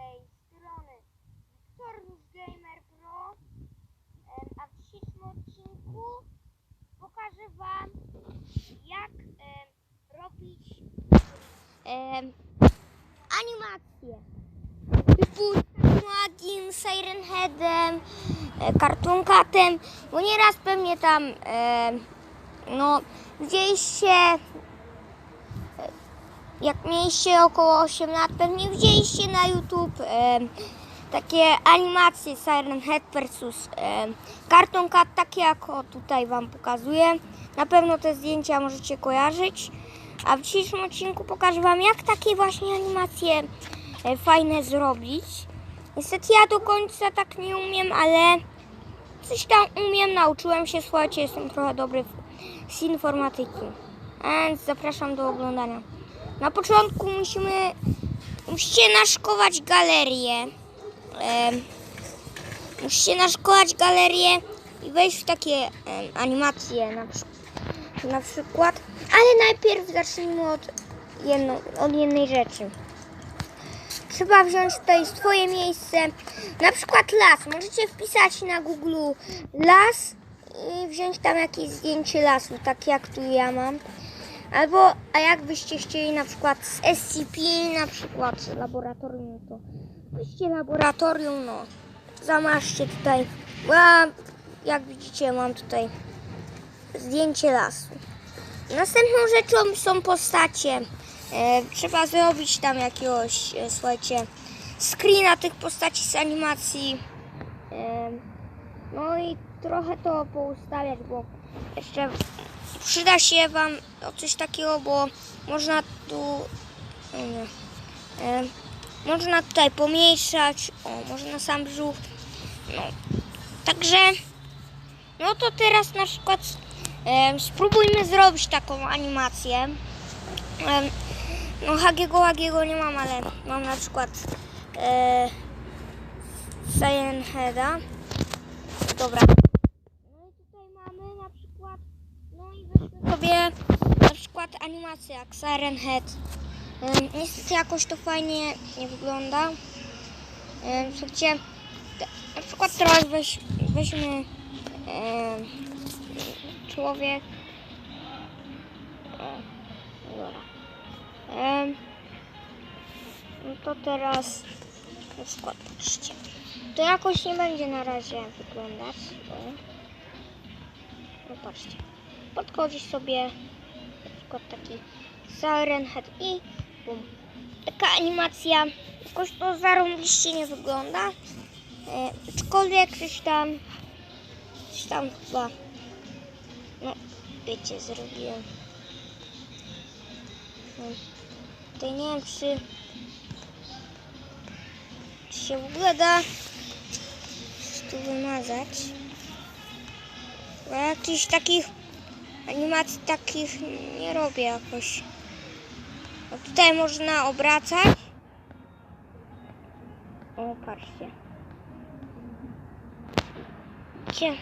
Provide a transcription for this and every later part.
tej strony Victorious Gamer Pro. A w dzisiejszym odcinku pokażę Wam, jak robić animacje. Typu Magim, Siren Headem, e, Cartoon bo nieraz pewnie tam no, widzieliście e, jak mieliście około 8 lat, pewnie widzieliście na YouTube e, takie animacje Siren Head versus e, Cartoon Cat, takie jak o, tutaj Wam pokazuję. Na pewno te zdjęcia możecie kojarzyć. A w dzisiejszym odcinku pokażę Wam, jak takie właśnie animacje e, fajne zrobić. Niestety ja do końca tak nie umiem, ale coś tam umiem, nauczyłem się, słuchajcie, jestem trochę dobry z informatyki. Więc zapraszam do oglądania. Na początku musimy, musicie naszkować galerię. Em, musicie naszkować galerię i wejść w takie em, animacje na, na przykład. Ale najpierw zacznijmy od, jedno, od jednej rzeczy. Trzeba wziąć tutaj swoje miejsce, na przykład las. Możecie wpisać na Google las i wziąć tam jakieś zdjęcie lasu, tak jak tu ja mam. Albo, a jakbyście chcieli na przykład z SCP, na przykład laboratorium, to weźcie laboratorium, no, zamaszcie tutaj. Bo ja, jak widzicie, mam tutaj zdjęcie lasu. Następną rzeczą są postacie. E, trzeba zrobić tam jakiegoś, e, słuchajcie, screena tych postaci z animacji. E, no i trochę to poustawiać, bo jeszcze przyda się Wam coś takiego, bo można tu e, można tutaj pomniejszać, o, można sam brzuch. No, także no to teraz na przykład em, spróbujmy zrobić taką animację. Em, no Hagiego Hagiego nie mam, ale mam na przykład e, Silent Heada. Dobra. No i tutaj mamy na przykład, no i weźmy sobie na animację jak Siren Head. Niestety jakoś to fajnie nie wygląda. Słuchajcie, na przykład teraz weź, weźmy człowiek. Dobra. No to teraz na przykład patrzcie. To jakoś nie będzie na razie wyglądać. No patrzcie. Podchodzi sobie przykład taki Siren Head i bum. Taka animacja jakoś to zarąbiście nie wygląda. E, aczkolwiek coś tam coś tam chyba no wiecie zrobiłem. No, tutaj nie wiem czy czy się w ogóle da tu wymazać. Bo jakichś takich animacji takich nie robię jakoś. No tutaj można obracać. O, patrzcie. Cie.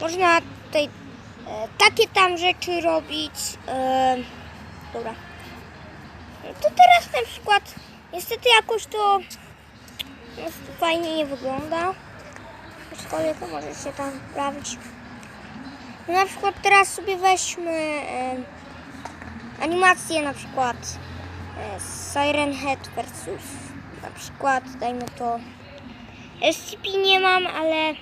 Można tutaj e, takie tam rzeczy robić. E, dobra. No to teraz na przykład, niestety jakoś to no, fajnie nie wygląda. Aczkolwiek może się tam sprawić. Na przykład teraz sobie weźmy e, animację na przykład e, Siren Head versus na przykład dajmy to SCP nie mam, ale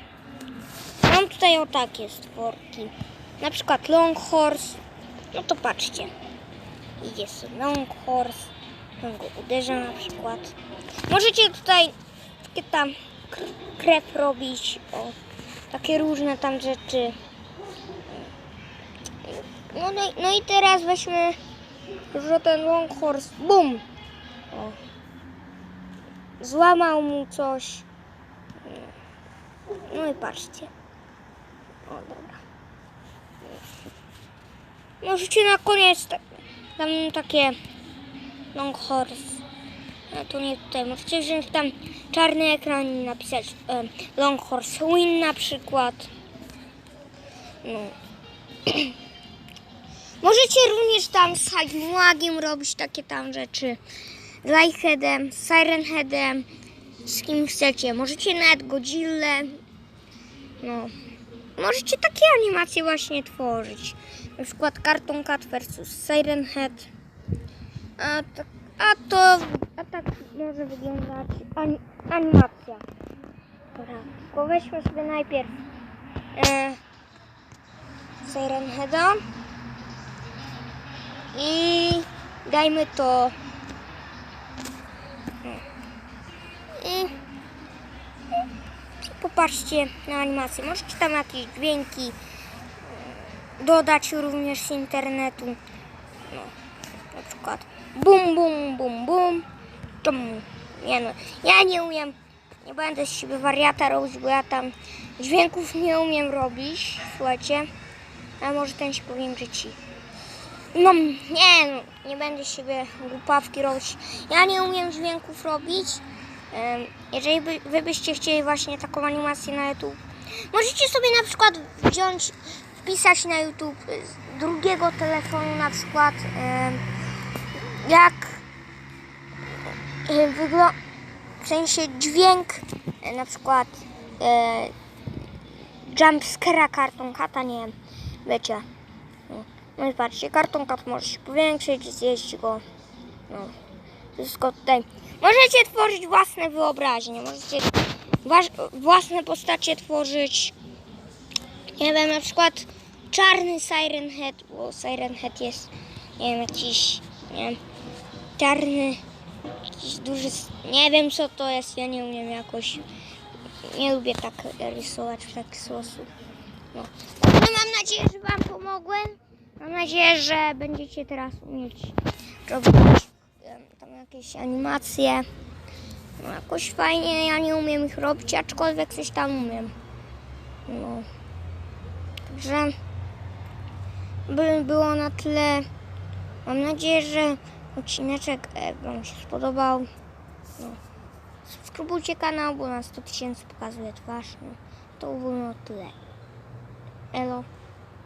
mam tutaj o takie stworki. Na przykład Long Horse. No to patrzcie. Idzie sobie Long Horse. On go uderza na przykład. Możecie tutaj takie tam kr- krew robić. O, takie różne tam rzeczy. No, no, no i teraz weźmy że ten Long Horse. Bum! Złamał mu coś. No i patrzcie. O, dobra. Możecie na koniec ta- tam takie long horse. No to nie tutaj. Możecie wziąć tam czarny ekran i napisać e, long horse win na przykład. No. Możecie również tam z Hagimłagiem robić takie tam rzeczy. Z Lightheadem, z Siren Headem. z kim chcecie. Możecie nawet Godzilla. No. Możecie takie animacje właśnie tworzyć. Na przykład Cartoon Cat vs Siren Head. A, tak, a to a tak może wyglądać ani, animacja. Dobra, tylko weźmy sobie najpierw e, Siren Heada i dajmy to i, i popatrzcie na animację. Możecie tam jakieś dźwięki e, dodać również z internetu. No, na przykład bum, bum, bum, bum. Tum. Nie no, ja nie umiem, nie będę z siebie wariata robić, bo ja tam dźwięków nie umiem robić, słuchajcie. A może ten się powiększy ci. No, nie, nie będę siebie głupawki robić. Ja nie umiem dźwięków robić. Jeżeli by, wy byście chcieli właśnie taką animację na YouTube, możecie sobie na przykład wziąć, wpisać na YouTube z drugiego telefonu na przykład jak wygląda w sensie dźwięk e, na przykład e, jumpscare'a Cartoon Cata, nie wiem, wiecie. No, no i patrzcie, Cartoon Cat może się powiększyć, zjeść go. No, wszystko tutaj. Możecie tworzyć własne wyobraźnie, możecie własne postacie tworzyć. Nie wiem, na przykład czarny Siren Head, bo Siren Head jest, nie wiem, jakiś, nie wiem, czarny, jakiś duży, nie wiem co to jest, ja nie umiem jakoś, nie lubię tak rysować w taki sposób. No. Także mam nadzieję, że Wam pomogłem. Mam nadzieję, że będziecie teraz umieć robić tam jakieś animacje. No jakoś fajnie, ja nie umiem ich robić, aczkolwiek coś tam umiem. No. Także by było na tyle. Mam nadzieję, że odcineczek e, Wam się spodobał. No. Subskrybujcie kanał, bo na 100 tysięcy pokazuje twarz. No. To było na tyle. Elo.